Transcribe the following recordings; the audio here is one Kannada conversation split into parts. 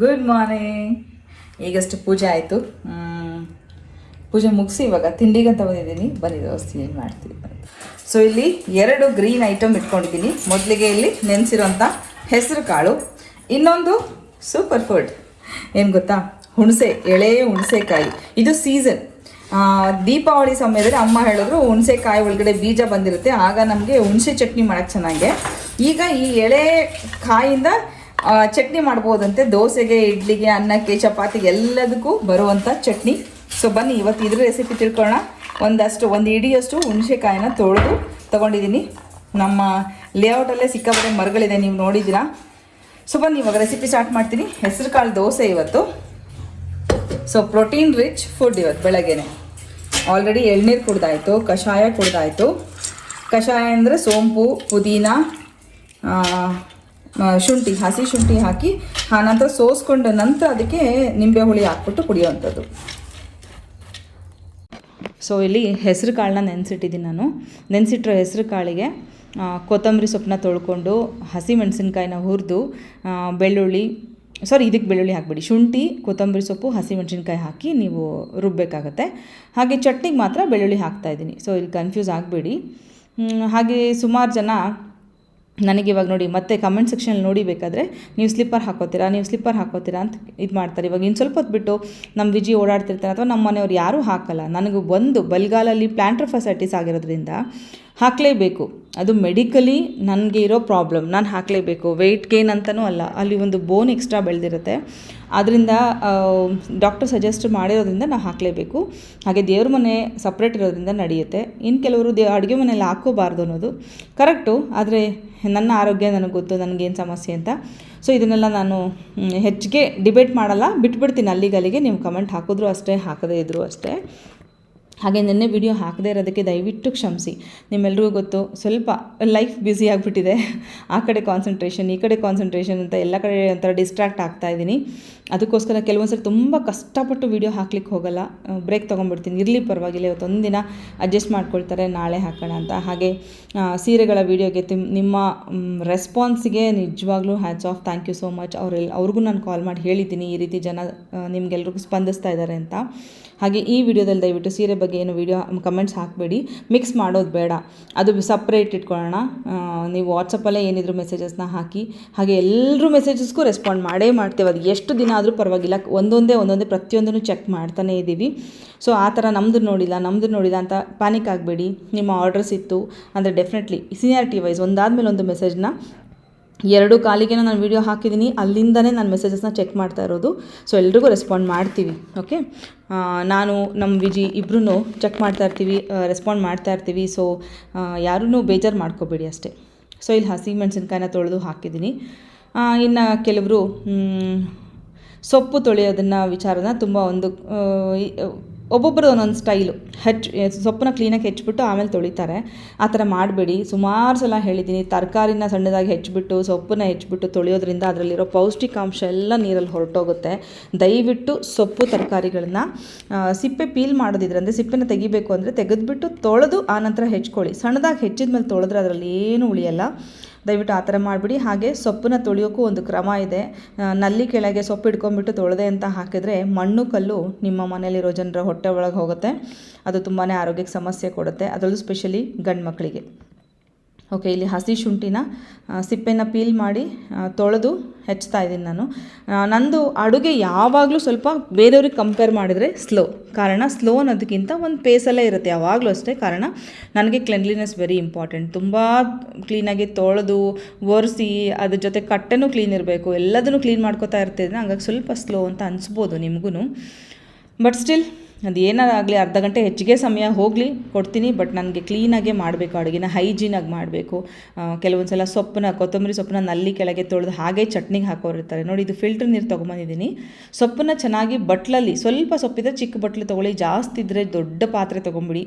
ಗುಡ್ ಮಾರ್ನಿಂಗ್ ಈಗಷ್ಟು ಪೂಜೆ ಆಯಿತು. ಪೂಜೆ ಮುಗಿಸಿ ಇವಾಗ ತಿಂಡಿಗಂತ ಬಂದಿದ್ದೀನಿ. ಬನ್ನಿ, ದೋಸ್ತಿ, ಏನು ಮಾಡ್ತೀವಿ ಸೊ ಇಲ್ಲಿ ಎರಡು ಗ್ರೀನ್ ಐಟಮ್ ಇಟ್ಕೊಂಡಿದ್ದೀನಿ. ಮೊದಲಿಗೆ ಇಲ್ಲಿ ನೆನೆಸಿರೋಂಥ ಹೆಸರು ಕಾಳು. ಇನ್ನೊಂದು ಸೂಪರ್ ಫುಡ್ ಏನು ಗೊತ್ತಾ? ಹುಣಸೆ, ಎಳೆ ಹುಣಸೆಕಾಯಿ. ಇದು ಸೀಸನ್ ದೀಪಾವಳಿ ಸಮಯದಲ್ಲಿ ಅಮ್ಮ ಹೇಳಿದ್ರು, ಹುಣಸೆಕಾಯಿ ಒಳಗಡೆ ಬೀಜ ಬಂದಿರುತ್ತೆ. ಆಗ ನಮಗೆ ಹುಣಸೆ ಚಟ್ನಿ ಮಾಡೋಕ್ಕೆ ಚೆನ್ನಾಗೆ. ಈಗ ಈ ಎಳೆ ಕಾಯಿಂದ ಚಟ್ನಿ ಮಾಡ್ಬೋದಂತೆ. ದೋಸೆಗೆ, ಇಡ್ಲಿಗೆ, ಅನ್ನಕ್ಕೆ ಚಪಾತಿಗೆ ಎಲ್ಲದಕ್ಕೂ ಬರುವಂಥ ಚಟ್ನಿ. ಸೊ ಬನ್ನಿ, ಇವತ್ತು ಇದ್ರ ರೆಸಿಪಿ ತಿಳ್ಕೊಳ್ಳೋಣ. ಒಂದಷ್ಟು, ಒಂದು ಇಡಿಯಷ್ಟು ಹುಣಸೆಕಾಯಿನ ತೊಳೆದು ತೊಗೊಂಡಿದ್ದೀನಿ. ನಮ್ಮ ಲೇಔಟಲ್ಲೇ ಸಿಕ್ಕಾಪಟ್ಟೆ ಮರಗಳಿದೆ, ನೀವು ನೋಡಿದ್ದೀರಾ? ಸೊ ಬನ್ನಿ, ಇವಾಗ ರೆಸಿಪಿ ಸ್ಟಾರ್ಟ್ ಮಾಡ್ತೀನಿ. ಹೆಸರು ಕಾಳು ದೋಸೆ ಇವತ್ತು. ಸೊ ಪ್ರೋಟೀನ್ ರಿಚ್ ಫುಡ್ ಇವತ್ತು ಬೆಳಗ್ಗೆನೆ. ಆಲ್ರೆಡಿ ಎಳ್ನೀರು ಕುಡ್ದಾಯಿತು, ಕಷಾಯ ಕುಡ್ದಾಯಿತು. ಕಷಾಯ ಅಂದರೆ ಸೋಂಪು, ಪುದೀನ ಶುಂಠಿ ಹಸಿ, ಶುಂಠಿ ಹಾಕಿ ಆನಂತರ ಸೋಸ್ಕೊಂಡ ನಂತರ ಅದಕ್ಕೆ ನಿಂಬೆ ಹುಳಿ ಹಾಕ್ಬಿಟ್ಟು ಕುಡಿಯುವಂಥದ್ದು. ಸೊ ಇಲ್ಲಿ ಹೆಸರು ಕಾಳನ್ನ ನೆನೆಸಿಟ್ಟಿದ್ದೀನಿ ನಾನು. ನೆನೆಸಿಟ್ಟಿರೋ ಹೆಸರು ಕಾಳಿಗೆ ಕೊತ್ತಂಬರಿ ಸೊಪ್ಪನ್ನ ತೊಳ್ಕೊಂಡು ಹಸಿ ಮೆಣಸಿನ್ಕಾಯಿನ ಹುರಿದು ಬೆಳ್ಳುಳ್ಳಿ ಸಾರಿ ಇದಕ್ಕೆ ಬೆಳ್ಳುಳ್ಳಿ ಹಾಕ್ಬೇಡಿ. ಶುಂಠಿ, ಕೊತ್ತಂಬರಿ ಸೊಪ್ಪು, ಹಸಿ ಮೆಣಸಿನ್ಕಾಯಿ ಹಾಕಿ ನೀವು ರುಬ್ಬಬೇಕಾಗತ್ತೆ ಹಾಗೆ ಚಟ್ನಿಗೆ ಮಾತ್ರ ಬೆಳ್ಳುಳ್ಳಿ ಹಾಕ್ತಾಯಿದ್ದೀನಿ ಸೊ ಇಲ್ಲಿ ಕನ್ಫ್ಯೂಸ್ ಆಗಬೇಡಿ. ಹಾಗೆ ಸುಮಾರು ಜನ ನನಗೆ ಇವಾಗ ನೋಡಿ ಮತ್ತೆ ಕಮೆಂಟ್ ಸೆಕ್ಷನಲ್ಲಿ ನೋಡಿ ಬೇಕಾದರೆ ನೀವು ಸ್ಲಿಪ್ಪರ್ ಹಾಕೋತೀರಾ, ನೀವು ಸ್ಲಿಪ್ಪರ್ ಹಾಕೋತೀರಾ ಅಂತ ಇದು ಮಾಡ್ತಾರೆ. ಇವಾಗ ಇನ್ನು ಸ್ವಲ್ಪ ಹೊತ್ತು ಬಿಟ್ಟು ನಮ್ಮ ವಿಜಿ ಓಡಾಡ್ತಿರ್ತಾರೆ ಅಥವಾ ನಮ್ಮ ಮನೆಯವ್ರು ಯಾರೂ ಹಾಕಲ್ಲ, ನನಗೆ ಒಂದು ಬಲ್ಗಾಲಲ್ಲಿ ಪ್ಲ್ಯಾಂಟರ್ ಫೆಸಿಲಿಟೀಸ್ ಆಗಿರೋದ್ರಿಂದ ಹಾಕಲೇಬೇಕು. ಅದು ಮೆಡಿಕಲಿ ನನಗೆ ಇರೋ ಪ್ರಾಬ್ಲಮ್ ನಾನು ಹಾಕಲೇಬೇಕು. ವೆಯ್ಟ್ ಗೇನ್ ಅಂತಲೂ ಅಲ್ಲ. ಅಲ್ಲಿ ಒಂದು ಬೋನ್ ಎಕ್ಸ್ಟ್ರಾ ಬೆಳೆದಿರುತ್ತೆ. ಆದ್ದರಿಂದ ಡಾಕ್ಟರ್ ಸಜೆಸ್ಟ್ ಮಾಡಿರೋದ್ರಿಂದ ನಾವು ಹಾಕಲೇಬೇಕು. ಹಾಗೆ ದೇವ್ರ ಮನೆ ಸಪ್ರೇಟ್ ಇರೋದ್ರಿಂದ ನಡೆಯುತ್ತೆ. ಇನ್ನು ಕೆಲವರು ದೇ, ಅಡುಗೆ ಮನೆಯಲ್ಲಿ ಹಾಕೋಬಾರ್ದು ಅನ್ನೋದು. ಕರೆಕ್ಟು ಆದರೆ ನನ್ನ ಆರೋಗ್ಯ ನನಗೆ ಗೊತ್ತು, ನನಗೇನು ಸಮಸ್ಯೆ ಅಂತ. ಸೊ ಇದನ್ನೆಲ್ಲ ನಾನು ಹೆಚ್ಚಿಗೆ ಡಿಬೇಟ್ ಮಾಡಲ್ಲ. ಬಿಟ್ಬಿಡ್ತೀನಿ ಅಲ್ಲಿಗಲ್ಲಿಗೆ. ನೀವು ಕಮೆಂಟ್ ಹಾಕಿದ್ರು ಅಷ್ಟೇ, ಹಾಕದೇ ಇದ್ದರೂ ಅಷ್ಟೇ. ಹಾಗೆ ನಿನ್ನೆ ವಿಡಿಯೋ ಹಾಕದೇ ಇರೋದಕ್ಕೆ ದಯವಿಟ್ಟು ಕ್ಷಮಿಸಿ. ನಿಮ್ಮೆಲ್ರಿಗೂ ಗೊತ್ತು, ಸ್ವಲ್ಪ ಲೈಫ್ ಬ್ಯುಸಿ ಆಗಿಬಿಟ್ಟಿದೆ. ಆ ಕಡೆ ಕಾನ್ಸಂಟ್ರೇಷನ್ ಈ ಕಡೆ ಕಾನ್ಸಂಟ್ರೇಷನ್ ಅಂತ ಎಲ್ಲ ಕಡೆ ಒಂಥರ ಡಿಸ್ಟ್ರಾಕ್ಟ್ ಆಗ್ತಾ ಇದ್ದೀನಿ. ಅದಕ್ಕೋಸ್ಕರ ಕೆಲವೊಂದು ಸರಿ ತುಂಬ ಕಷ್ಟಪಟ್ಟು ವಿಡಿಯೋ ಹಾಕ್ಲಿಕ್ಕೆ ಹೋಗಲ್ಲ. ಬ್ರೇಕ್ ತೊಗೊಂಡ್ಬಿಡ್ತೀನಿ. ಇರಲಿ ಪರವಾಗಿಲ್ಲ ಇವತ್ತೊಂದು ದಿನ ಅಡ್ಜಸ್ಟ್ ಮಾಡ್ಕೊಳ್ತಾರೆ, ನಾಳೆ ಹಾಕೋಣ ಅಂತ. ಹಾಗೆ ಸೀರೆಗಳ ವಿಡಿಯೋಗೆ ತಿಮ್, ನಿಮ್ಮ ರೆಸ್ಪಾನ್ಸಿಗೆ ನಿಜವಾಗ್ಲೂ hats off thank you so much ಅವರೆಲ್ಲ ಅವ್ರಿಗೂ ನಾನು ಕಾಲ್ ಮಾಡಿ ಹೇಳಿದ್ದೀನಿ ಈ ರೀತಿ ಜನ ನಿಮಗೆಲ್ಲರಿಗೂ ಸ್ಪಂದಿಸ್ತಾ ಇದ್ದಾರೆ ಅಂತ. ಹಾಗೆ ಈ ವಿಡಿಯೋದಲ್ಲಿ ದಯವಿಟ್ಟು ಸೀರೆ ಬಗ್ಗೆ ಏನು ವಿಡಿಯೋ ಕಮೆಂಟ್ಸ್ ಹಾಕಬೇಡಿ. ಮಿಕ್ಸ್ ಮಾಡೋದು ಬೇಡ. ಅದು ಸಪ್ರೇಟ್ ಇಟ್ಕೊಳ್ಳೋಣ. ನೀವು ವಾಟ್ಸಪ್ಪಲ್ಲೇ ಏನಿದ್ರು ಮೆಸೇಜಸ್ನ ಹಾಕಿ. ಹಾಗೆ ಎಲ್ಲರೂ ಮೆಸೇಜಸ್ಗೂ ರೆಸ್ಪಾಂಡ್ ಮಾಡೇ ಮಾಡ್ತೇವೆ. ಅದು ಎಷ್ಟು ದಿನ ಆದರೂ ಪರವಾಗಿಲ್ಲ. ಒಂದೊಂದೇ ಒಂದೊಂದೇ ಪ್ರತಿಯೊಂದನ್ನು ಚೆಕ್ ಮಾಡ್ತಾನೇ ಇದ್ದೀವಿ. ಸೊ ಆ ಥರ ನಮ್ಮದು ನೋಡಿಲ್ಲ ನಮ್ಮದು ನೋಡಿಲ್ಲ ಅಂತ ಪ್ಯಾನಿಕ್ ಆಗಬೇಡಿ. ನಿಮ್ಮ ಆರ್ಡರ್ಸ್ ಇತ್ತು. ಅಂದರೆ ಡೆಫಿನೆಟ್ಲಿ ಸೀನಿಯಾರಿಟಿ ವೈಸ್ ಒಂದಾದ ಮೇಲೆ ಒಂದು ಮೆಸೇಜ್ನ ಎರಡು ಕಾಲಿಗೆ ನಾನು ವಿಡಿಯೋ ಹಾಕಿದ್ದೀನಿ. ಅಲ್ಲಿಂದನೇ ನಾನು ಮೆಸೇಜಸ್ನ ಚೆಕ್ ಮಾಡ್ತಾ ಇರೋದು. ಸೊ ಎಲ್ರಿಗೂ ರೆಸ್ಪಾಂಡ್ ಮಾಡ್ತೀವಿ. ಓಕೆ ನಾನು ನಮ್ಮ ವಿಜಿ ಇಬ್ಬರೂ ಚೆಕ್ ಮಾಡ್ತಾ ಇರ್ತೀವಿ ರೆಸ್ಪಾಂಡ್ ಮಾಡ್ತಾ ಇರ್ತೀವಿ. ಸೊ ಯಾರೂ ಬೇಜಾರು ಮಾಡ್ಕೋಬೇಡಿ ಅಷ್ಟೇ. ಸೊ ಇಲ್ಲಿ ಹಸಿ ಮೆಣಸಿನ್ಕಾಯಿನ ತೊಳೆದು ಹಾಕಿದ್ದೀನಿ. ಇನ್ನು ಕೆಲವರು ಸೊಪ್ಪು ತೊಳೆಯೋದನ್ನು ವಿಚಾರನ ತುಂಬ ಒಂದು ಒಬ್ಬೊಬ್ಬರು ಒಂದೊಂದು ಸ್ಟೈಲು ಹೆಚ್ಚು ಸೊಪ್ಪನ್ನ ಕ್ಲೀನಾಗಿ ಹೆಚ್ಚಿಬಿಟ್ಟು ಆಮೇಲೆ ತೊಳಿತಾರೆ. ಆ ಥರ ಮಾಡಬೇಡಿ. ಸುಮಾರು ಸಲ ಹೇಳಿದ್ದೀನಿ, ತರಕಾರಿನ ಸಣ್ಣದಾಗಿ ಹೆಚ್ಚಿಬಿಟ್ಟು, ಸೊಪ್ಪನ್ನ ಹೆಚ್ಚಿಬಿಟ್ಟು ತೊಳೆಯೋದ್ರಿಂದ ಅದರಲ್ಲಿರೋ ಪೌಷ್ಟಿಕಾಂಶ ಎಲ್ಲ ನೀರಲ್ಲಿ ಹೊರಟೋಗುತ್ತೆ. ದಯವಿಟ್ಟು ಸೊಪ್ಪು ತರಕಾರಿಗಳನ್ನ ಸಿಪ್ಪೆ ಪೀಲ್ ಮಾಡೋದಿದ್ರೆ ಅಂದರೆ ಸಿಪ್ಪೆನ ತೆಗಿಬೇಕು ಅಂದರೆ ತೆಗೆದುಬಿಟ್ಟು ತೊಳೆದು ಆನಂತರ ಹೆಚ್ಕೊಳ್ಳಿ. ಸಣ್ಣದಾಗಿ ಹೆಚ್ಚಿದ ಮೇಲೆ ತೊಳೆದ್ರೆ ಅದರಲ್ಲಿ ಏನೂ ಉಳಿಯಲ್ಲ. ದಯವಿಟ್ಟು ಆ ಥರ ಮಾಡಿಬಿಡಿ. ಹಾಗೆ ಸೊಪ್ಪನ್ನ ತೊಳೆಯೋಕ್ಕೂ ಒಂದು ಕ್ರಮ ಇದೆ. ನಲ್ಲಿ ಕೆಳಗೆ ಸೊಪ್ಪು ಇಟ್ಕೊಂಡ್ಬಿಟ್ಟು ತೊಳೆದೆ ಅಂತ ಹಾಕಿದರೆ ಮಣ್ಣು ಕಲ್ಲು ನಿಮ್ಮ ಮನೆಯಲ್ಲಿರೋ ಜನರ ಹೊಟ್ಟೆ ಒಳಗೆ ಹೋಗುತ್ತೆ. ಅದು ತುಂಬಾ ಆರೋಗ್ಯಕ್ಕೆ ಸಮಸ್ಯೆ ಕೊಡುತ್ತೆ. ಅದರಲ್ಲೂ ಸ್ಪೆಷಲಿ ಗಂಡು ಮಕ್ಕಳಿಗೆ ಓಕೆ, ಇಲ್ಲಿ ಹಸಿ ಶುಂಠಿನ ಸಿಪ್ಪೆನ ಪೀಲ್ ಮಾಡಿ ತೊಳೆದು ಹೆಚ್ಚ್ತಾ ಇದ್ದೀನಿ ನಾನು. ನಂದು ಅಡುಗೆ ಯಾವಾಗಲೂ ಸ್ವಲ್ಪ ಬೇರೆಯವ್ರಿಗೆ ಕಂಪೇರ್ ಮಾಡಿದರೆ ಸ್ಲೋ ಕಾರಣ ಸ್ಲೋ ಅನ್ನೋದಕ್ಕಿಂತ ಒಂದು ಪೇಸಲ್ಲೇ ಇರುತ್ತೆ, ಯಾವಾಗಲೂ ಅಷ್ಟೇ. ಕಾರಣ ನನಗೆ ಕ್ಲೆನ್ಲಿನೆಸ್ ವೆರಿ ಇಂಪಾರ್ಟೆಂಟ್ ತುಂಬ ಕ್ಲೀನಾಗಿ ತೊಳೆದು, ಒರೆಸಿ, ಅದ್ರ ಜೊತೆ ಕಟ್ಟೆನೂ ಕ್ಲೀನ್ ಇರಬೇಕು. ಎಲ್ಲದನ್ನು ಕ್ಲೀನ್ ಮಾಡ್ಕೋತಾ ಇರ್ತಿದ್ರೆ ಹಂಗಾಗಿ ಸ್ವಲ್ಪ ಸ್ಲೋ ಅಂತ ಅನಿಸ್ಬೋದು ನಿಮಗೂ ಬಟ್ ಸ್ಟಿಲ್ ಅದು ಏನಾರಾಗಲಿ ಅರ್ಧ ಗಂಟೆ ಹೆಚ್ಚಿಗೆ ಸಮಯ ಹೋಗಲಿ, ಕೊಡ್ತೀನಿ ಬಟ್ ನನಗೆ ಕ್ಲೀನಾಗೆ ಮಾಡಬೇಕು ಅಡುಗೆನ ಹೈಜೀನಾಗಿ ಮಾಡಬೇಕು. ಕೆಲವೊಂದು ಸಲ ಸೊಪ್ಪನ್ನ, ಕೊತ್ತಂಬರಿ ಸೊಪ್ಪನ್ನ ನಲ್ಲಿ ಕೆಳಗೆ ತೊಳೆದು ಹಾಗೆ ಚಟ್ನಿಗೆ ಹಾಕೋರಿರ್ತಾರೆ. ನೋಡಿ, ಇದು ಫಿಲ್ಟರ್ ನೀರು ತೊಗೊಂಬಂದಿದ್ದೀನಿ. ಸೊಪ್ಪನ್ನ ಚೆನ್ನಾಗಿ ಬಟ್ಲಲ್ಲಿ, ಸ್ವಲ್ಪ ಸೊಪ್ಪಿದ್ರೆ ಚಿಕ್ಕ ಬಟ್ಲು ತೊಗೊಳ್ಳಿ, ಜಾಸ್ತಿ ಇದ್ದರೆ ದೊಡ್ಡ ಪಾತ್ರೆ ತೊಗೊಂಬಿಡಿ.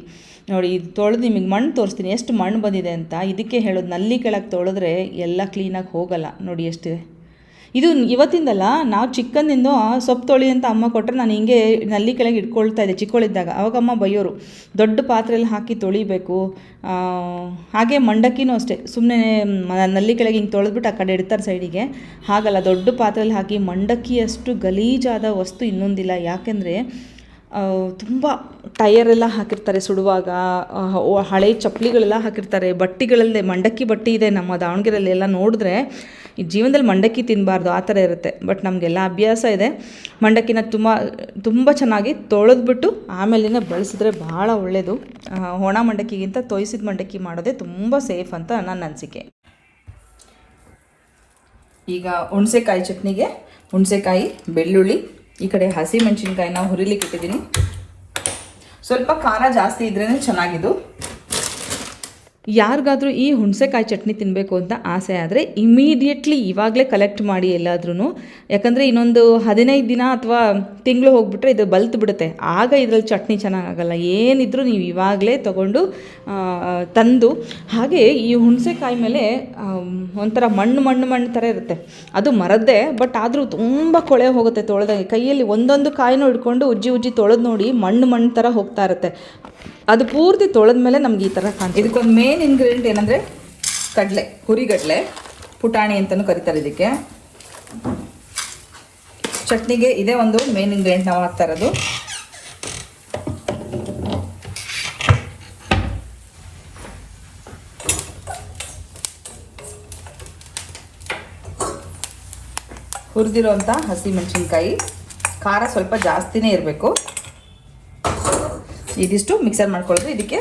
ನೋಡಿ, ಇದು ತೊಳೆದು ನಿಮಗೆ ಮಣ್ಣು ತೋರಿಸ್ತೀನಿ, ಎಷ್ಟು ಮಣ್ಣು ಬಂದಿದೆ ಅಂತ. ಇದಕ್ಕೆ ಹೇಳೋದು ನಲ್ಲಿ ಕೆಳಗೆ ತೊಳೆದ್ರೆ ಎಲ್ಲ ಕ್ಲೀನಾಗಿ ಹೋಗಲ್ಲ. ನೋಡಿ ಎಷ್ಟಿದೆ ಇದು ಇವತ್ತಿಂದಲ್ಲ, ನಾವು ಚಿಕ್ಕಂದಿಂದ ಸೊಪ್ಪು ತೊಳಿ ಅಂತ ಅಮ್ಮ ಕೊಟ್ಟರೆ ನಾನು ಹಿಂಗೆ ನಲ್ಲಿ ಕೆಳಗೆ ಇಟ್ಕೊಳ್ತಾ ಇದ್ದೆ ಚಿಕ್ಕವಳಿದ್ದಾಗ ಅವಾಗ ಅಮ್ಮ ಬೈಯೋರು, ದೊಡ್ಡ ಪಾತ್ರೆಯಲ್ಲಿ ಹಾಕಿ ತೊಳಿಬೇಕು. ಹಾಗೆ ಮಂಡಕ್ಕಿನೂ ಅಷ್ಟೇ. ಸುಮ್ಮನೆ ನಲ್ಲಿ ಕೆಳಗೆ ಹಿಂಗೆ ತೊಳೆದ್ಬಿಟ್ಟು ಆ ಕಡೆ ಇಡ್ತಾರೆ ಸೈಡಿಗೆ. ಹಾಗಲ್ಲ, ದೊಡ್ಡ ಪಾತ್ರೆಯಲ್ಲಿ ಹಾಕಿ ಮಂಡಕ್ಕಿಯಷ್ಟು ಗಲೀಜಾದ ವಸ್ತು ಇನ್ನೊಂದಿಲ್ಲ. ಯಾಕೆಂದರೆ ತುಂಬ ಟಯರೆಲ್ಲ ಹಾಕಿರ್ತಾರೆ ಸುಡುವಾಗ. ಹಳೆ ಚಪ್ಪಲಿಗಳೆಲ್ಲ ಹಾಕಿರ್ತಾರೆ. ಬಟ್ಟೆಗಳಲ್ಲೇ, ಮಂಡಕ್ಕಿ ಬಟ್ಟೆ ಇದೆ ನಮ್ಮ ದಾವಣಗೆರೆಯಲ್ಲಿ ಎಲ್ಲ ನೋಡಿದ್ರೆ ಈ ಜೀವನದಲ್ಲಿ ಮಂಡಕ್ಕಿ ತಿನ್ನಬಾರ್ದು ಆ ಥರ ಇರುತ್ತೆ. ಬಟ್ ನಮಗೆಲ್ಲ ಅಭ್ಯಾಸ ಇದೆ. ಮಂಡಕ್ಕಿನ ತುಂಬ ತುಂಬ ಚೆನ್ನಾಗಿ ತೊಳೆದ್ಬಿಟ್ಟು ಆಮೇಲೆ ಬಳಸಿದ್ರೆ ಭಾಳ ಒಳ್ಳೆಯದು ಒಣ ಮಂಡಕ್ಕಿಗಿಂತ ತೊಯ್ಸಿದ ಮಂಡಕ್ಕಿ ಮಾಡೋದೇ ತುಂಬ ಸೇಫ್ ಅಂತ ನನ್ನ ಅನಿಸಿಕೆ. ಈಗ ಹುಣಸೆಕಾಯಿ ಚಟ್ನಿಗೆ ಹುಣಸೆಕಾಯಿ, ಬೆಳ್ಳುಳ್ಳಿ, ಈ ಕಡೆ ಹಸಿ ಮೆಣಸಿನ್ಕಾಯಿನ ಹುರಿಲಿಕ್ಕೆ ಇಟ್ಟಿದ್ದೀನಿ. ಸ್ವಲ್ಪ ಖಾರ ಜಾಸ್ತಿ ಇದ್ರೇ ಚೆನ್ನಾಗಿದ್ದು. ಯಾರಿಗಾದರೂ ಈ ಹುಣಸೆಕಾಯಿ ಚಟ್ನಿ ತಿನ್ನಬೇಕು ಅಂತ ಆಸೆ ಆದರೆ ಇಮಿಡಿಯೇಟ್ಲಿ ಇವಾಗಲೇ ಕಲೆಕ್ಟ್ ಮಾಡಿ ಎಲ್ಲಾದ್ರೂ ಯಾಕಂದರೆ ಇನ್ನೊಂದು ಹದಿನೈದು ದಿನ ಅಥವಾ ತಿಂಗಳು ಹೋಗ್ಬಿಟ್ರೆ ಇದು ಬಲ್ತು ಬಿಡುತ್ತೆ ಆಗ ಇದರಲ್ಲಿ ಚಟ್ನಿ ಚೆನ್ನಾಗಾಗಲ್ಲ. ಏನಿದ್ರೂ ನೀವು ಇವಾಗಲೇ ತೊಗೊಂಡು ತಂದು. ಹಾಗೆ ಈ ಹುಣಸೆಕಾಯಿ ಮೇಲೆ ಒಂಥರ ಮಣ್ಣು ಮಣ್ಣು ಮಣ್ಣು ಥರ ಇರುತ್ತೆ. ಅದು ಮರದ್ದೇ, ಬಟ್ ಆದರೂ ತುಂಬ ಕೊಳೆ ಹೋಗುತ್ತೆ ತೊಳೆದಾಗೆ. ಕೈಯಲ್ಲಿ ಒಂದೊಂದು ಕಾಯಿನೂ ಹಿಡ್ಕೊಂಡು ಉಜ್ಜಿ ಉಜ್ಜಿ ತೊಳೆದು ನೋಡಿ ಮಣ್ಣು ಮಣ್ಣು ಥರ ಹೋಗ್ತಾ ಇರುತ್ತೆ. ಅದು ಪೂರ್ತಿ ತೊಳೆದ ಮೇಲೆ ನಮ್ಗೆ ಈ ಥರ ಕಾಣ್ತದೆ. ಇದಕ್ಕೊಂದು ಮೇನ್ ಇಂಗ್ರೀಡಿಯೆಂಟ್ ಏನಂದರೆ ಕಡಲೆ ಹುರಿಗಡಲೆ ಪುಟಾಣಿ ಅಂತಲೂ ಕರಿತಾರೆ ಇದಕ್ಕೆ. ಚಟ್ನಿಗೆ ಇದೇ ಒಂದು ಮೇನ್ ಇಂಗ್ರೀಡಿಯೆಂಟ್ ನಾವು ಹಾಕ್ತಾ ಇರೋದು. ಹುರಿದಿರೋಂಥ ಹಸಿ ಮೆಣಸಿನ್ಕಾಯಿ ಖಾರ ಸ್ವಲ್ಪ ಜಾಸ್ತಿನೇ ಇರಬೇಕು. ಇದಿಷ್ಟು ಮಿಕ್ಸರ್ ಮಾಡ್ಕೊಳ್ಳೋದು. ಇದಕ್ಕೆ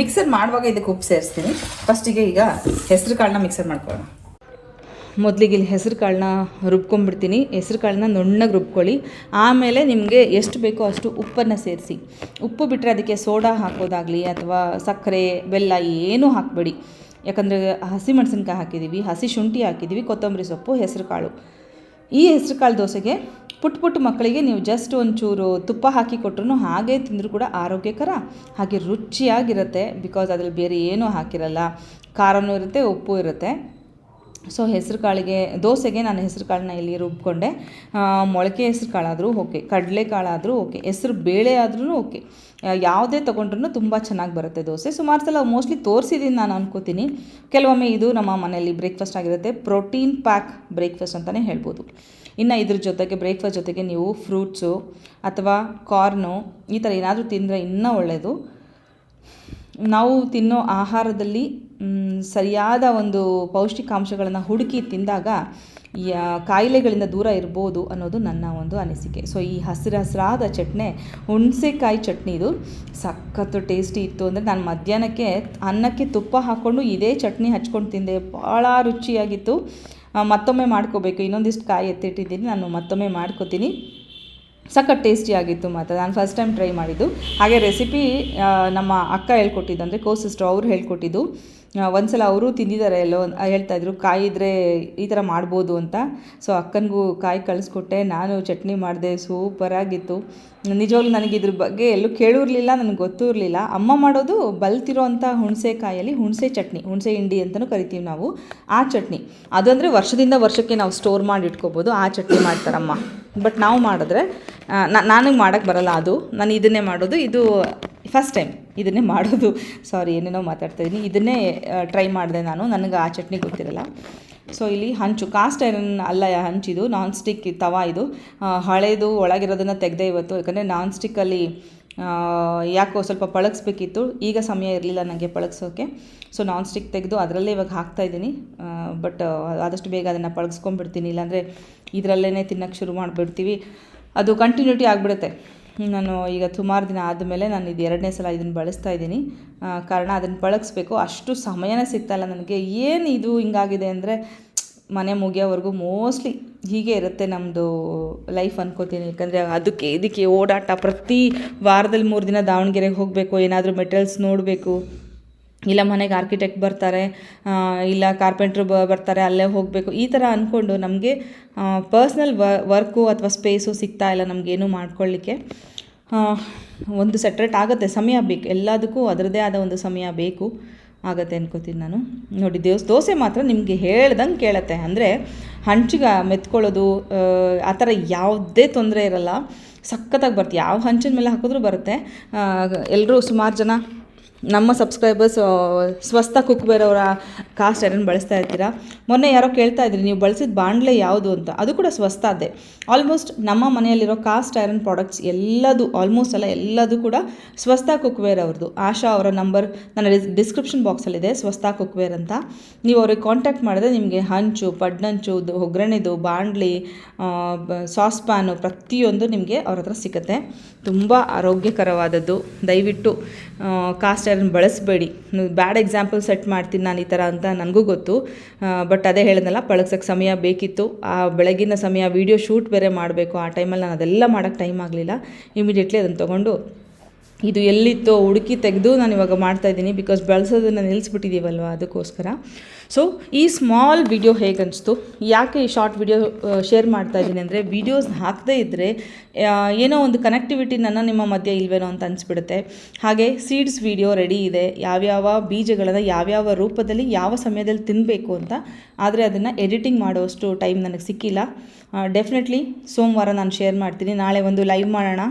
ಮಿಕ್ಸರ್ ಮಾಡುವಾಗ ಇದಕ್ಕೆ ಉಪ್ಪು ಸೇರಿಸ್ತೀನಿ. ಫಸ್ಟಿಗೆ ಈಗ ಹೆಸರು ಕಾಳನ್ನ ಮಿಕ್ಸರ್ ಮಾಡ್ಕೊಳ್ಳೋಣ. ಮೊದಲಿಗೆ ಇಲ್ಲಿ ಹೆಸರು ಕಾಳನ್ನ ರುಬ್ಕೊಂಡ್ಬಿಡ್ತೀನಿ. ಹೆಸರು ಕಾಳನ್ನ ನುಣ್ಣಗೆ ರುಬ್ಕೊಳ್ಳಿ. ಆಮೇಲೆ ನಿಮಗೆ ಎಷ್ಟು ಬೇಕೋ ಅಷ್ಟು ಉಪ್ಪನ್ನು ಸೇರಿಸಿ. ಉಪ್ಪು ಬಿಟ್ಟರೆ ಅದಕ್ಕೆ ಸೋಡಾ ಹಾಕೋದಾಗಲಿ ಅಥವಾ ಸಕ್ಕರೆ, ಬೆಲ್ಲ ಏನೂ ಹಾಕಬೇಡಿ. ಯಾಕಂದರೆ ಹಸಿ ಮೆಣಸಿನ್ಕಾಯಿ ಹಾಕಿದ್ದೀವಿ ಹಸಿ ಶುಂಠಿ ಹಾಕಿದ್ದೀವಿ ಕೊತ್ತಂಬರಿ ಸೊಪ್ಪು, ಹೆಸರು ಕಾಳು. ಈ ಹೆಸರು ಕಾಳು ದೋಸೆಗೆ ಪುಟ್ಟ ಪುಟ್ಟ ಮಕ್ಕಳಿಗೆ ನೀವು ಜಸ್ಟ್ ಒಂಚೂರು ತುಪ್ಪ ಹಾಕಿ ಕೊಟ್ಟರು ಹಾಗೆ ತಿಂದರೂ ಕೂಡ ಆರೋಗ್ಯಕರ, ಹಾಗೆ ರುಚಿಯಾಗಿರುತ್ತೆ ಬಿಕಾಸ್ ಅದ್ರಲ್ಲಿ ಬೇರೆ ಏನೂ ಹಾಕಿರಲ್ಲ. ಖಾರನೂ ಇರುತ್ತೆ, ಉಪ್ಪು ಇರುತ್ತೆ. ಸೊ ಹೆಸರು ಕಾಳಿಗೆ, ದೋಸೆಗೆ ನಾನು ಹೆಸರು ಕಾಳನ್ನ ಇಲ್ಲಿ ರುಬ್ಕೊಂಡೆ. ಮೊಳಕೆ ಹೆಸರು ಕಾಳಾದರೂ ಓಕೆ, ಕಡಲೆ ಕಾಳಾದರೂ ಓಕೆ, ಹೆಸರು ಬೇಳೆ ಆದ್ರೂ ಓಕೆ. ಯಾವುದೇ ತೊಗೊಂಡ್ರೂ ತುಂಬ ಚೆನ್ನಾಗಿ ಬರುತ್ತೆ ದೋಸೆ. ಸುಮಾರು ಸಲ ಮೋಸ್ಟ್ಲಿ ತೋರಿಸಿದ್ದೀನಿ ನಾನು ಅನ್ಕೋತೀನಿ. ಕೆಲವೊಮ್ಮೆ ಇದು ನಮ್ಮ ಮನೆಯಲ್ಲಿ ಬ್ರೇಕ್ಫಾಸ್ಟ್ ಆಗಿರುತ್ತೆ. ಪ್ರೋಟೀನ್ ಪ್ಯಾಕ್ ಬ್ರೇಕ್ಫಾಸ್ಟ್ ಅಂತಲೇ ಹೇಳ್ಬೋದು. ಇನ್ನು ಇದ್ರ ಜೊತೆಗೆ ಬ್ರೇಕ್ಫಾಸ್ಟ್ ಜೊತೆಗೆ ನೀವು ಫ್ರೂಟ್ಸು ಅಥವಾ ಕಾರ್ನು ಈ ಥರ ಏನಾದರೂ ತಿಂದರೆ ಇನ್ನೂ ಒಳ್ಳೆಯದು ನಾವು ತಿನ್ನೋ ಆಹಾರದಲ್ಲಿ ಸರಿಯಾದ ಒಂದು ಪೌಷ್ಟಿಕಾಂಶಗಳನ್ನು ಹುಡುಕಿ ತಿಂದಾಗ, ಯಾ- ಕಾಯಿಲೆಗಳಿಂದ ದೂರ ಇರ್ಬೋದು ಅನ್ನೋದು ನನ್ನ ಒಂದು ಅನಿಸಿಕೆ. ಸೊ ಈ ಹಸಿರು ಹಸಿರಾದ ಚಟ್ನಿ, ಹುಣಸೆಕಾಯಿ ಚಟ್ನಿ ಇದು, ಸಖತ್ತು ಟೇಸ್ಟಿ ಇತ್ತು ಅಂದರೆ ನಾನು ಮಧ್ಯಾಹ್ನಕ್ಕೆ ಅನ್ನಕ್ಕೆ ತುಪ್ಪ ಹಾಕ್ಕೊಂಡು ಇದೇ ಚಟ್ನಿ ಹಚ್ಕೊಂಡು ತಿಂದೆ. ಭಾಳ ರುಚಿಯಾಗಿತ್ತು. ಮತ್ತೊಮ್ಮೆ ಮಾಡ್ಕೋಬೇಕು. ಇನ್ನೊಂದಿಷ್ಟು ಕಾಯಿ ಎತ್ತಿಟ್ಟಿದ್ದೀನಿ. ನಾನು ಮತ್ತೊಮ್ಮೆ ಮಾಡ್ಕೋತೀನಿ. ಸಖತ್ ಟೇಸ್ಟಿಯಾಗಿತ್ತು ಮತ್ತು ನಾನು ಫಸ್ಟ್ ಟೈಮ್ ಟ್ರೈ ಮಾಡಿದ್ದು. ಹಾಗೆ ರೆಸಿಪಿ ನಮ್ಮ ಅಕ್ಕ ಹೇಳ್ಕೊಟ್ಟಿದ್ದು. ಅಂದರೆ ಕೋ ಸಿಸ್ಟರ್ ಅವರು ಹೇಳ್ಕೊಟ್ಟಿದ್ದು. ಒಂದು ಸಲ ಅವರು ತಿಂದಿದ್ದಾರೆ ಎಲ್ಲೋ ಒಂದ್- ಹೇಳ್ತಾ ಇದ್ರು ಕಾಯಿ ಇದ್ದರೆ ಈ ಥರ ಮಾಡ್ಬೋದು ಅಂತ. ಸೊ ಅಕ್ಕನಿಗೂ ಕಾಯಿ ಕಳಿಸ್ಕೊಟ್ಟೆ. ನಾನು ಚಟ್ನಿ ಮಾಡಿದೆ ಸೂಪರಾಗಿತ್ತು ನಿಜವಾಗ್ಲೂ ನನಗೆ ಇದ್ರ ಬಗ್ಗೆ ಎಲ್ಲೂ ಕೇಳಿರಲಿಲ್ಲ, ನನಗೆ ಗೊತ್ತೂ ಇರಲಿಲ್ಲ ಅಮ್ಮ ಮಾಡೋದು ಬಲ್ತಿರೋ ಅಂಥ ಹುಣಸೆಕಾಯಲ್ಲಿ ಹುಣಸೆ ಚಟ್ನಿ, ಹುಣಸೆ ಹಿಂಡಿ ಅಂತಲೂ ಕರಿತೀವಿ ನಾವು. ಆ ಚಟ್ನಿ. ಅದು ಅಂದರೆ ವರ್ಷದಿಂದ ವರ್ಷಕ್ಕೆ ನಾವು ಸ್ಟೋರ್ ಮಾಡಿ ಇಟ್ಕೋಬೋದು, ಆ ಚಟ್ನಿ ಮಾಡ್ತಾರಮ್ಮ. ಬಟ್ ನಾವು ಮಾಡಿದ್ರೆ ನನಗೆ ಮಾಡೋಕ್ಕೆ ಬರಲ್ಲ ಅದು. ನಾನು ಇದನ್ನೇ ಮಾಡೋದು. ಇದು ಫಸ್ಟ್ ಟೈಮ್ ಇದನ್ನೇ ಮಾಡೋದು. ಸಾರಿ ಏನೇನೋ ಮಾತಾಡ್ತಾ ಇದ್ದೀನಿ ಇದನ್ನೇ ಟ್ರೈ ಮಾಡಿದೆ ನಾನು. ನನಗೆ ಆ ಚಟ್ನಿ ಗೊತ್ತಿರಲ್ಲ. ಸೊ ಇಲ್ಲಿ ಹಂಚು. ಕಾಸ್ಟ್ ಐರನ್ ಅಲ್ಲ ಹಂಚಿದು ನಾನ್ ಸ್ಟಿಕ್ ತವಾ ಇದು. ಹಳೆಯದು ಒಳಗಿರೋದನ್ನು ತೆಗೆದೆ ಇವತ್ತು. ಯಾಕಂದರೆ ನಾನ್ ಸ್ಟಿಕ್ಕಲ್ಲಿ ಯಾಕೋ ಸ್ವಲ್ಪ ಪಳಗಿಸ್ಬೇಕಿತ್ತು. ಈಗ ಸಮಯ ಇರಲಿಲ್ಲ ನನಗೆ ಪಳಗ್ಸೋಕ್ಕೆ ಸೊ ನಾನ್ ಸ್ಟಿಕ್ ತೆಗೆದು ಅದರಲ್ಲೇ ಇವಾಗ ಹಾಕ್ತಾ ಇದ್ದೀನಿ ಬಟ್ ಆದಷ್ಟು ಬೇಗ ಅದನ್ನು ಪಳಗಿಸ್ಕೊಂಡ್ಬಿಡ್ತೀನಿ. ಇಲ್ಲಾಂದರೆ ಇದರಲ್ಲೇ ತಿನ್ನೋಕ್ಕೆ ಶುರು ಮಾಡಿಬಿಡ್ತೀವಿ. ಅದು ಕಂಟಿನ್ಯೂಟಿ ಆಗಿಬಿಡುತ್ತೆ. ನಾನು ಈಗ ಸುಮಾರು ದಿನ ಆದಮೇಲೆ ನಾನು ಇದು ಎರಡನೇ ಸಲ ಇದನ್ನು ಬಳಸ್ತಾ ಇದ್ದೀನಿ. ಕಾರಣ ಅದನ್ನು ಬಳಸಬೇಕು ಅಷ್ಟು ಸಮಯನೇ ಸಿಗ್ತಾಯಿಲ್ಲ ನನಗೆ. ಏನು ಇದು ಹಿಂಗಾಗಿದೆ ಅಂದರೆ ಮನೆ ಮುಗಿಯೋವರೆಗೂ ಮೋಸ್ಟ್ಲಿ ಹೀಗೆ ಇರುತ್ತೆ ನಮ್ಮದು ಲೈಫ್ ಅನ್ಕೋತೀನಿ. ಯಾಕಂದರೆ ಅದಕ್ಕೆ ಇದಕ್ಕೆ ಓಡಾಟ ಪ್ರತಿ ವಾರದಲ್ಲಿ ಮೂರು ದಿನ ದಾವಣಗೆರೆಗೆ ಹೋಗಬೇಕು, ಏನಾದರೂ ಮೆಟೀರಿಯಲ್ಸ್ ನೋಡಬೇಕು. ಇಲ್ಲ ಮನೆಗೆ ಆರ್ಕಿಟೆಕ್ಟ್ ಬರ್ತಾರೆ ಇಲ್ಲ ಕಾರ್ಪೆಂಟ್ರು ಬರ್ತಾರೆ, ಅಲ್ಲೇ ಹೋಗಬೇಕು. ಈ ಥರ ಅಂದ್ಕೊಂಡು ನಮಗೆ ಪರ್ಸ್ನಲ್ ವರ್ಕು ಅಥವಾ ಸ್ಪೇಸು ಸಿಗ್ತಾ ಇಲ್ಲ ನಮಗೇನು ಮಾಡ್ಕೊಳ್ಳಿಕ್ಕೆ ಒಂದು ಸೆಟ್ರೇಟ್ ಆಗುತ್ತೆ, ಸಮಯ ಬೇಕು. ಎಲ್ಲದಕ್ಕೂ ಅದರದ್ದೇ ಆದ ಒಂದು ಸಮಯ ಬೇಕು ಆಗತ್ತೆ ಅನ್ಕೋತೀನಿ ನಾನು. ನೋಡಿ, ದೇವ್ಸ್, ದೋಸೆ ಮಾತ್ರ ನಿಮಗೆ ಹೇಳ್ದಂಗೆ ಕೇಳತ್ತೆ. ಅಂದರೆ, ಹಂಚಿಗೆ ಮೆತ್ಕೊಳ್ಳೋದು, ಆ ಥರ ಯಾವುದೇ ತೊಂದರೆ ಇರಲ್ಲ. ಸಖತ್ತಾಗಿ ಬರುತ್ತೆ. ಯಾವ ಹಂಚಿನ ಮೇಲೆ ಹಾಕಿದ್ರೂ ಬರುತ್ತೆ. ಎಲ್ಲರೂ ಸುಮಾರು ಜನ ನಮ್ಮ ಸಬ್ಸ್ಕ್ರೈಬರ್ಸ್ ಸ್ವಸ್ಥ ಕುಕ್ವೇರ್ ಅವರ ಕಾಸ್ಟ್ ಐರನ್ ಬಳಸ್ತಾ ಇರ್ತೀರಾ ಮೊನ್ನೆ ಯಾರೋ ಕೇಳ್ತಾ ಇದ್ರಿ, ನೀವು ಬಳಸಿದ ಬಾಂಡ್ಲೆ ಯಾವುದು ಅಂತ? ಅದು ಕೂಡ ಸ್ವಸ್ಥ ಅದೇ. ಆಲ್ಮೋಸ್ಟ್ ನಮ್ಮ ಮನೆಯಲ್ಲಿರೋ ಕಾಸ್ಟ್ ಐರನ್ ಪ್ರಾಡಕ್ಟ್ಸ್ ಎಲ್ಲದು ಆಲ್ಮೋಸ್ಟ್ ಅಲ್ಲ, ಎಲ್ಲದೂ ಕೂಡ ಸ್ವಸ್ಥ ಕುಕ್ವೇರ್ ಅವ್ರದ್ದು. ಆಶಾ ಅವರ ನಂಬರ್ ನನ್ನ ಡಿಸ್ಕ್ರಿಪ್ಷನ್ ಬಾಕ್ಸಲ್ಲಿದೆ ಸ್ವಸ್ಥ ಕುಕ್ವೇರ್ ಅಂತ. ನೀವು ಅವ್ರಿಗೆ ಕಾಂಟ್ಯಾಕ್ಟ್ ಮಾಡಿದ್ರೆ ನಿಮಗೆ ಹಂಚು, ಪಡ್ನಂಚು ಒಗ್ಗರಣೆದು, ಬಾಂಡ್ಲಿ ಸಾಸ್ ಪ್ಯಾನು ಪ್ರತಿಯೊಂದು ನಿಮಗೆ ಅವ್ರ ಹತ್ರ ಸಿಗುತ್ತೆ. ತುಂಬ ಆರೋಗ್ಯಕರವಾದದ್ದು. ದಯವಿಟ್ಟು ಕಾಸ್ಟ್ ಐರನ್ ಬಳಸಬೇಡಿ. ಬ್ಯಾಡ್ ಎಕ್ಸಾಂಪಲ್ ಸೆಟ್ ಮಾಡ್ತೀನಿ ನಾನು ಈ ಥರ ಅಂತ ನನಗೂ ಗೊತ್ತು. ಬಟ್ ಅದೇ ಹೇಳಿದ್ನಲ್ಲ ಪಳಗ್ಸೋಕ್ಕೆ ಸಮಯ ಬೇಕಿತ್ತು. ಆ ಬೆಳಗಿನ ಸಮಯ ವೀಡಿಯೋ ಶೂಟ್ ಬೇರೆ ಮಾಡಬೇಕು. ಆ ಟೈಮಲ್ಲಿ ನಾನು ಅದೆಲ್ಲ ಮಾಡೋಕ್ಕೆ ಟೈಮ್ ಆಗಲಿಲ್ಲ. ಇಮಿಡಿಯೇಟ್ಲಿ ಅದನ್ನು ತೊಗೊಂಡು ಇದು ಎಲ್ಲಿತ್ತೋ ಹುಡುಕಿ ತೆಗೆದು ನಾನು ಇವಾಗ ಮಾಡ್ತಾಯಿದ್ದೀನಿ ಬಿಕಾಸ್ ಬೆಳೆಸೋದನ್ನು ನಿಲ್ಲಿಸ್ಬಿಟ್ಟಿದ್ದೀವಲ್ವ ಅದಕ್ಕೋಸ್ಕರ. ಸೊ ಈ ಸ್ಮಾಲ್ ವಿಡಿಯೋ ಹೇಗೆ ಯಾಕೆ ಈ ಶಾರ್ಟ್ ವಿಡಿಯೋ ಶೇರ್ ಮಾಡ್ತಾ ಇದ್ದೀನಿ ಅಂದರೆ ವೀಡಿಯೋಸ್ ಹಾಕದೇ ಇದ್ದರೆ ಏನೋ ಒಂದು ಕನೆಕ್ಟಿವಿಟಿ ನನ್ನ ನಿಮ್ಮ ಮಧ್ಯೆ ಇಲ್ವೇನೋ ಅಂತ ಅನಿಸ್ಬಿಡುತ್ತೆ. ಹಾಗೆ ಸೀಡ್ಸ್ ವಿಡಿಯೋ ರೆಡಿ ಇದೆ. ಯಾವ್ಯಾವ ಬೀಜಗಳನ್ನು ಯಾವ್ಯಾವ ರೂಪದಲ್ಲಿ ಯಾವ ಸಮಯದಲ್ಲಿ ತಿನ್ನಬೇಕು ಅಂತ. ಆದರೆ ಅದನ್ನು ಎಡಿಟಿಂಗ್ ಮಾಡೋಷ್ಟು ಟೈಮ್ ನನಗೆ ಸಿಕ್ಕಿಲ್ಲ. ಡೆಫಿನೆಟ್ಲಿ ಸೋಮವಾರ ನಾನು ಶೇರ್ ಮಾಡ್ತೀನಿ. ನಾಳೆ ಒಂದು ಲೈವ್ ಮಾಡೋಣ.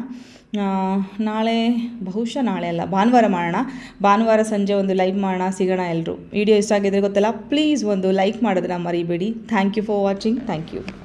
ನಾಳೆ, ಬಹುಶಃ ನಾಳೆ ಅಲ್ಲ, ಭಾನುವಾರ ಮಾಡೋಣ. ಭಾನುವಾರ ಸಂಜೆ ಒಂದು ಲೈವ್ ಮಾಡೋಣ, ಸಿಗೋಣ ಎಲ್ಲರೂ ವಿಡಿಯೋ ಇಷ್ಟ ಆಗಿದ್ರೆ ಗೊತ್ತಲ್ಲ ಪ್ಲೀಸ್ ಒಂದು ಲೈಕ್ ಮಾಡೋದನ್ನ ಮರಿಬೇಡಿ. Thank you for watching thank you